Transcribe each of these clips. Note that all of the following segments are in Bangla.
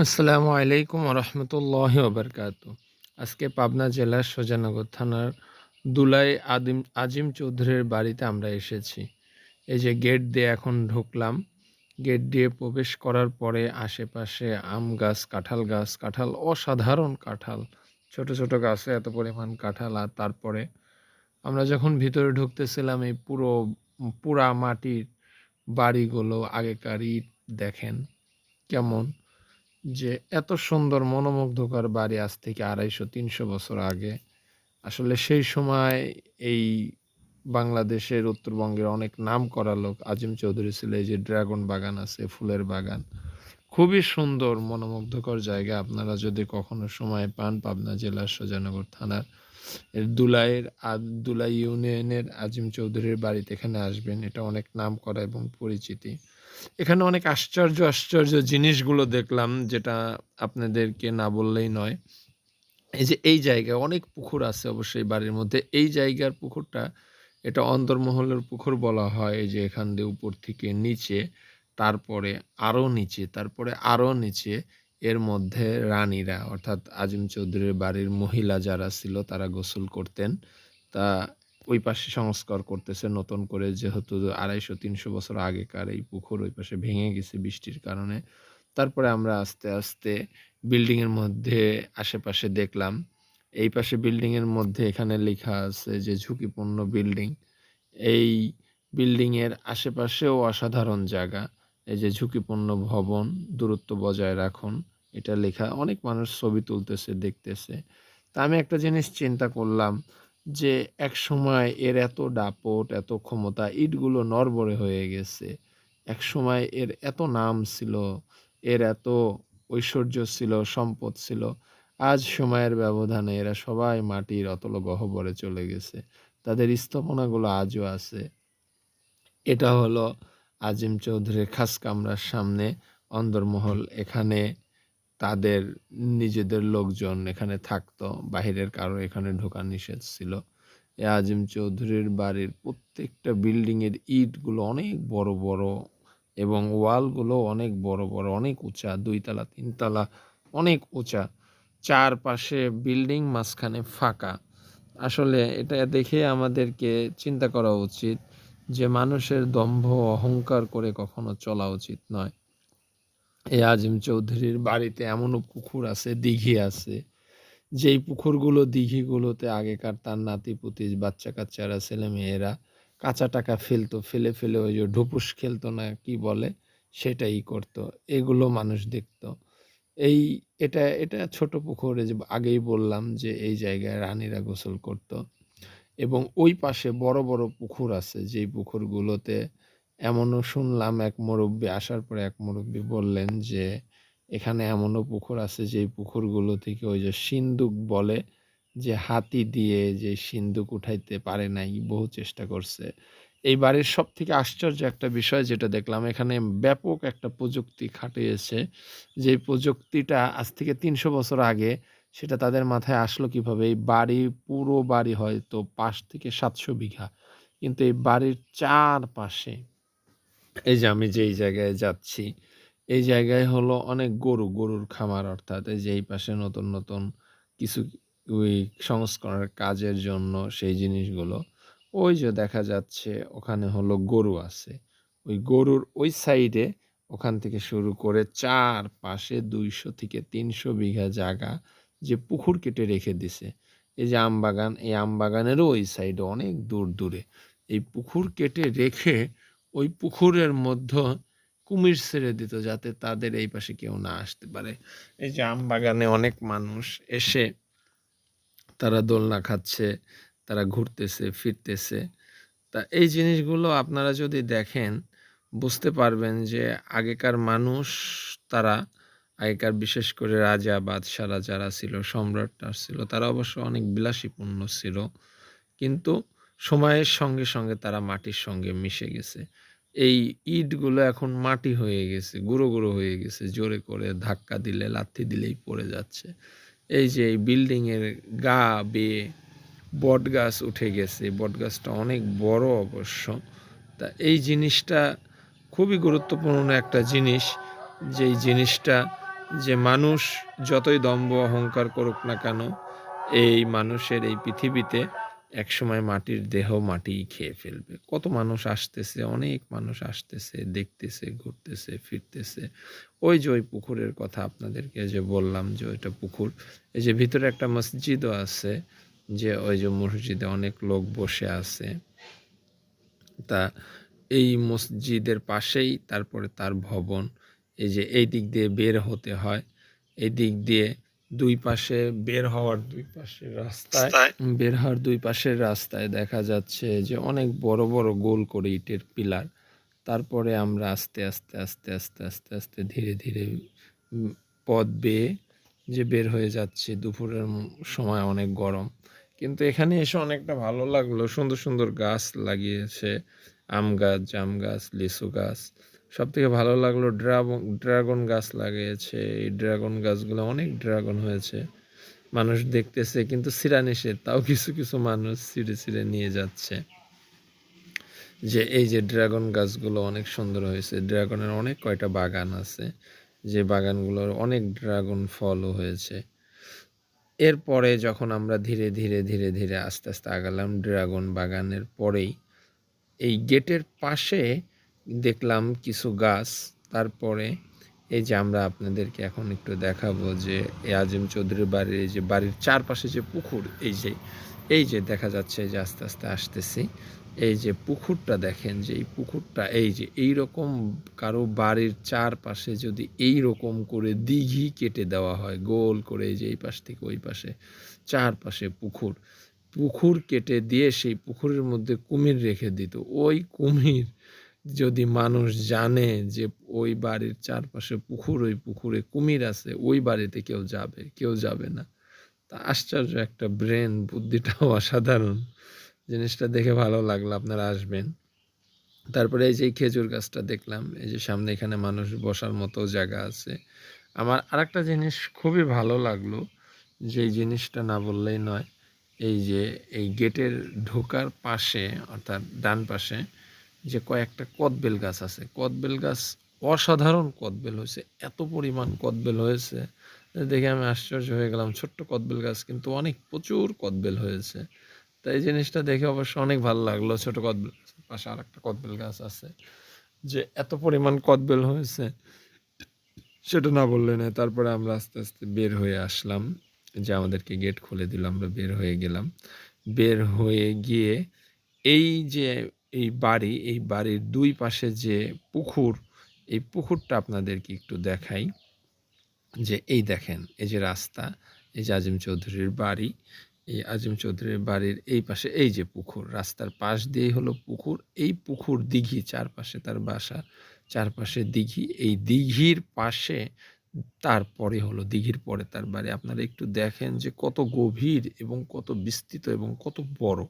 আসসালামু আলাইকুম রহমতুল্লাহ ওবরকাত আজকে পাবনা জেলার সোজানগর থানার দুলাই আদিম, আজিম চৌধুরীর বাড়িতে আমরা এসেছি। এই যে গেট দিয়ে এখন ঢুকলাম। গেট দিয়ে প্রবেশ করার পরে আশেপাশে আম গাছ, কাঁঠাল গাছ, কাঁঠাল, অসাধারণ কাঁঠাল। ছোট ছোট গাছে এত পরিমাণ কাঁঠাল আর তারপরে আমরা যখন ভিতরে ঢুকতেছিলাম, এই পুরো, পুরা মাটির বাড়িগুলো আগেকার ইট দেখেন কেমন। যে এত সুন্দর মনোমুগ্ধকর বাড়ি আজ থেকে আড়াইশো, তিনশো বছর আগে। আসলে সেই সময় এই বাংলাদেশের উত্তরবঙ্গের অনেক নাম করা লোক, আজিম চৌধুরী ছিল, এই যে ড্রাগন বাগান আছে, ফুলের বাগান। খুবই সুন্দর, মনোমুগ্ধকর জায়গা। আপনারা যদি কখনো সময় পান, পাবনা জেলার সোজানগর থানার এর দুলাইয়ের দুলাই ইউনিয়নের আজিম চৌধুরীর বাড়িতে এখানে আসবেন। এটা অনেক নাম করা এবং পরিচিতি। এখানে অনেক আশ্চর্য আশ্চর্য জিনিসগুলো দেখলাম যেটা আপনাদেরকে না বললেই নয়। এই যে এই জায়গায় অনেক পুকুর আছে অবশ্যই বাড়ির মধ্যে। এই জায়গার পুকুরটা, এটা অন্তর্মহলের পুকুর বলা হয়, এই যে এখান দিয়ে উপর থেকে নিচে, তারপরে আরও নিচে, তারপরে আরও নিচে, এর মধ্যে রানীরা, অর্থাৎ আজিম চৌধুরীর বাড়ির মহিলা যারা ছিল, তারা গোসল করতেন। তা ওই পাশে সংস্কার করতেছে নতুন করে, যেহেতু আড়াইশো, তিনশো বছর আগেকার এই পুকুর ওই পাশে ভেঙে গেছে বৃষ্টির কারণে। তারপরে আমরা আস্তে আস্তে বিল্ডিংয়ের মধ্যে আশেপাশে দেখলাম, এই পাশে বিল্ডিংয়ের মধ্যে এখানে লেখা আছে যে ঝুঁকিপূর্ণ বিল্ডিং। এই বিল্ডিংয়ের আশেপাশেও অসাধারণ জায়গা। এই যে ঝুঁকিপূর্ণ ভবন, দূরত্ব বজায় রাখুন, এটা লেখা, অনেক মানুষ ছবি তুলতেছে, দেখতেছে। তা আমি একটা জিনিস চিন্তা করলাম যে এক সময় এর এত দাপট, এত ক্ষমতা, ইটগুলো নরবরে হয়ে গেছে। এক সময় এর এত নাম ছিল, এর এত ঐশ্বর্য ছিল, সম্পদ ছিল। আজ সময়ের ব্যবধানে এরা সবাই মাটির অতল গহ্বরে চলে গেছে। তাদের স্থাপনাগুলো আজও আছে। এটা হলো আজিম চৌধুরীর খাস কামরার সামনে অন্দরমহল। এখানে তাদের নিজেদের লোকজন এখানে থাকতো, বাহিরের কারও এখানে ঢোকা নিষেধ ছিল। এ আজিম চৌধুরীর বাড়ির প্রত্যেকটা বিল্ডিংয়ের ইটগুলো অনেক বড় বড় এবং ওয়ালগুলো অনেক বড় বড়, অনেক উঁচা, দুইতলা, তিনতলা, অনেক উঁচা। চারপাশে বিল্ডিং মাঝখানে ফাঁকা। আসলে এটা দেখে আমাদেরকে চিন্তা করা উচিত যে মানুষের দম্ভ অহংকার করে কখনো চলা উচিত নয়। এই আজিম চৌধুরীর বাড়িতে এমনও পুকুর আছে, দিঘি আছে, যেই পুকুরগুলো দিঘিগুলোতে আগেকার তার নাতি নাতিপুতি বাচ্চা কাচ্চারা ছেলে মেয়েরা কাঁচা টাকা ফেলতো, ফেলে ফেলে ওই যে ঢুপুস খেলতো না কি বলে, সেটাই করতো, এগুলো মানুষ দেখতো। এই এটা এটা ছোট পুকুরে যে আগেই বললাম যে এই জায়গায় রানীরা গোসল করত। এবং ওই পাশে বড় বড় পুকুর আছে, যেই পুকুরগুলোতে এমনও শুনলাম এক মুরব্বী আসার পরে এক মুরব্বী বললেন যে, এখানে এমনও পুকুর আছে যেই পুকুরগুলো থেকে ওই যে সিন্দুক বলে যে হাতি দিয়ে যে সিন্দুক উঠাইতে পারে নাই, বহু চেষ্টা করছে। এই বাড়ির সব থেকে আশ্চর্য একটা বিষয় যেটা দেখলাম, এখানে ব্যাপক একটা প্রযুক্তি খাটিয়েছে যে প্রযুক্তিটা আজ থেকে তিনশো বছর আগে সেটা তাদের মাথায় আসলো কীভাবে, এই বাড়ি, পুরো বাড়ি হয়তো পাঁচ থেকে সাতশো বিঘা, কিন্তু এই বাড়ির চারপাশে এই যে আমি যেই জায়গায় যাচ্ছি, এই জায়গায় হলো অনেক গরু, গরুর খামার অর্থাৎ এই যে এই পাশে নতুন নতুন কিছু ওই সংস্করণের কাজের জন্য সেই জিনিসগুলো, ওই যে দেখা যাচ্ছে ওখানে হলো গরু আছে। ওই গরুর ওই সাইডে ওখান থেকে শুরু করে চার পাশে দুইশো থেকে তিনশো বিঘা জায়গা যে পুকুর কেটে রেখে দিছে। এই যে আম বাগান এই আম বাগানেরও ওই সাইডে অনেক দূর, দূরে। এই পুকুর কেটে রেখে ওই পুকুরের মধ্যে কুমির ছেড়ে দিত যাতে তাদের এই পাশে কেউ না আসতে পারে। এই যে আম বাগানে অনেক মানুষ এসে তারা দোলনা খাচ্ছে, তারা ঘুরতেছে, ফিরতেছে। তা এই জিনিসগুলো আপনারা যদি দেখেন, বুঝতে পারবেন যে আগেকার মানুষ তারা, আগেকার বিশেষ করে রাজা, বাদশারা যারা ছিল, সম্রাটরা ছিল, তারা অবশ্য অনেক বিলাসীপূর্ণ ছিল। কিন্তু সময়ের সঙ্গে সঙ্গে তারা মাটির সঙ্গে মিশে গেছে। এই ইটগুলো এখন মাটি হয়ে গেছে, গুঁড়ো গুঁড়ো হয়ে গেছে, জোরে করে ধাক্কা দিলে, লাথি দিলেই পড়ে যাচ্ছে। এই যে এই বিল্ডিংয়ের গা বেয়ে বট গাছ উঠে গেছে বট গাছটা অনেক বড় অবশ্য। তা এই জিনিসটা খুবই গুরুত্বপূর্ণ একটা জিনিস যেই জিনিসটা যে মানুষ যতই দম্ভ অহংকার করুক না কেন, এই মানুষের এই পৃথিবীতে একসময় মাটির দেহ মাটি খেয়ে ফেলবে। কত মানুষ আসতেছে, অনেক মানুষ আসতেছে, দেখতেছে, ঘুরতেছে, ফিরতেছে। ওই যে ওই পুকুরের কথা আপনাদেরকে যে বললাম যে ওইটা পুকুর, এই যে ভিতরে একটা মসজিদও আছে যে ওই যে মসজিদে অনেক লোক বসে আছে। তা এই মসজিদের পাশেই তারপরে তার ভবন, এই যে এই দিক দিয়ে বের হতে হয়, এই দিক দিয়ে দুই পাশে বের হওয়ার দুই পাশের রাস্তায় বের হওয়ার দুই পাশের রাস্তায় দেখা যাচ্ছে যে অনেক বড় বড় গোল করে ইটের পিলার। তারপরে আমরা আস্তে আস্তে আস্তে আস্তে আস্তে আস্তে ধীরে ধীরে পথ বেয়ে যে বের হয়ে যাচ্ছে দুপুরের সময় অনেক গরম। কিন্তু এখানে এসে অনেকটা ভালো লাগল। সুন্দর সুন্দর গাছ লাগিয়েছে। আম গাছ জাম গাছ লিচু গাছ। সব থেকে ভালো লাগল ড্রাগন ড্রাগন গাছ লাগিয়েছে। এই ড্রাগন গাছগুলো অনেক ড্রাগন হয়েছে। মানুষ দেখতেছে, কিন্তু সিরা নিষেধ, তাও কিছু কিছু মানুষ ছিঁড়ে ছিঁড়ে নিয়ে যাচ্ছে। যে এই যে ড্রাগন গাছগুলো অনেক সুন্দর হয়েছে। ড্রাগনের অনেক কয়টা বাগান আছে। যে বাগানগুলোর অনেক ড্রাগন ফলও হয়েছে। এরপরে যখন আমরা ধীরে ধীরে ধীরে ধীরে আস্তে আস্তে আগালাম ড্রাগন বাগানের পরেই, এই গেটের পাশে দেখলাম কিছু গাছ, তারপরে এই যে আমরা আপনাদেরকে এখন একটু দেখাবো যে এই আজিম চৌধুরীর বাড়ির যে বাড়ির চারপাশে যে পুকুর, এই যে এই যে দেখা যাচ্ছে যে আস্তে আস্তে আসতেছি। এই যে পুকুরটা দেখেন যে এই পুকুরটা, এই যে এই রকম কারও বাড়ির চারপাশে যদি এই রকম করে দিঘি কেটে দেওয়া হয়, গোল করে এই যে এই পাশ থেকে ওই পাশে চারপাশে পুকুর পুকুর কেটে দিয়ে সেই পুকুরের মধ্যে কুমির রেখে দিত। ওই কুমির যদি মানুষ জানে যে ওই বাড়ির চারপাশে পুকুর, ওই পুকুরে কুমির আছে, ওই বাড়িতে কেউ যাবে কেউ যাবে না। তা আশ্চর্য একটা ব্রেন, বুদ্ধিটাও অসাধারণ। জিনিসটা দেখে ভালো লাগল আপনারা আসবেন। তারপরে এই যে খেজুর গাছটা দেখলাম, এই যে সামনে এখানে মানুষ বসার মতো জায়গা আছে। আমার আরেকটা জিনিস খুবই ভালো লাগল, যে জিনিসটা না বললেই নয়, এই যে এই গেটের ঢোকার পাশে, অর্থাৎ ডান পাশে যে কয়েকটা কদবেল গাছ আছে, কদবেল গাছ অসাধারণ কদবেল হয়েছে, এত পরিমাণ কদবেল হয়েছে। দেখে আমি আশ্চর্য হয়ে গেলাম, ছোট্ট কদবেল গাছ কিন্তু অনেক প্রচুর কদবেল হয়েছে। তাই জিনিসটা দেখে অবশ্য অনেক ভালো লাগল, ছোট কদবেল পাশে আর একটা কদবেল গাছ আছে যে এত পরিমাণ কদবেল হয়েছে। সেটা না বললে না তারপরে আমরা আস্তে আস্তে বের হয়ে আসলাম। যে আমাদেরকে গেট খুলে দিল, আমরা বের হয়ে গেলাম। বের হয়ে গিয়ে এই যে এই বাড়ি, এই বাড়ির দুই পাশে যে পুকুর, এই পুকুরটা আপনাদেরকে একটু দেখাই। যে এই দেখেন, এই যে রাস্তা, এই যে আজিম চৌধুরীর বাড়ি, এই আজিম চৌধুরীর বাড়ির এই পাশে এই যে পুকুর, রাস্তার পাশ দিয়েই হলো পুকুর, এই পুকুর দিঘি, চারপাশে তার বাসা, চারপাশে দিঘি, এই দিঘির পাশে তারপরে হলো, দিঘির পরে তার বাড়ি। আপনারা একটু দেখেন যে কত গভীর এবং কত বিস্তৃত এবং কত বড়।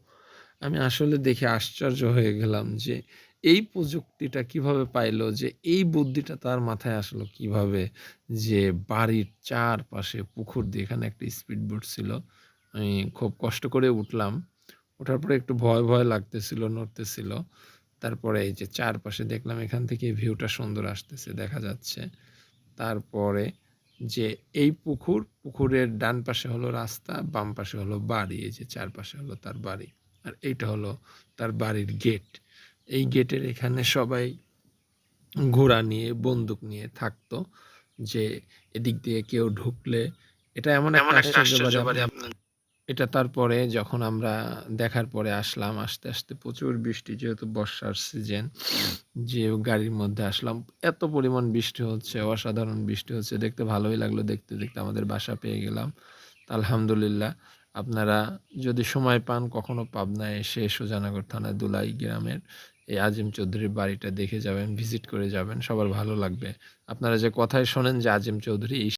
আমি আসলে দেখে আশ্চর্য হয়ে গেলাম যে এই প্রযুক্তিটা কীভাবে পাইলো, যে এই বুদ্ধিটা তার মাথায় আসলো কীভাবে, যে বাড়ির চারপাশে পুকুর দিয়ে এখানে একটা স্পিড বোট ছিল। আমি খুব কষ্ট করে উঠলাম। ওঠার পরে একটু ভয় ভয় লাগতেছিল, নড়তেছিল। তারপরে এই যে চারপাশে দেখলাম এখান থেকে ভিউটা সুন্দর আসতেছে, দেখা যাচ্ছে। তারপরে যে এই পুকুর, পুকুরের ডান পাশে হলো রাস্তা, বাম পাশে হলো বাড়ি, এই যে চারপাশে হলো তার বাড়ি। আর এইটা হলো তার বাড়ির গেট এই গেটের এখানে সবাই ঘোড়া নিয়ে বন্দুক নিয়ে থাকতো যে এদিক দিয়ে কেউ ঢুকলে এটা এমন এটা তারপরে যখন আমরা দেখার পরে আসলাম আস্তে আস্তে প্রচুর বৃষ্টি যেহেতু বর্ষার সিজন যে গাড়ির মধ্যে আসলাম এত পরিমাণ বৃষ্টি হচ্ছে অসাধারণ বৃষ্টি হচ্ছে দেখতে ভালোই লাগল দেখতে দেখতে আমাদের বাসা পেয়ে গেলাম। আলহামদুলিল্লাহ। আপনারা যদি সময় পান, কখনো পাবনায় এসে সুজানগর থানায় দুলাই গ্রামের এই আজিম চৌধুরীর বাড়িটা দেখে যাবেন, ভিজিট করে যাবেন, সবার ভালো লাগবে। আপনারা যে কথায় শোনেন যে আজিম চৌধুরী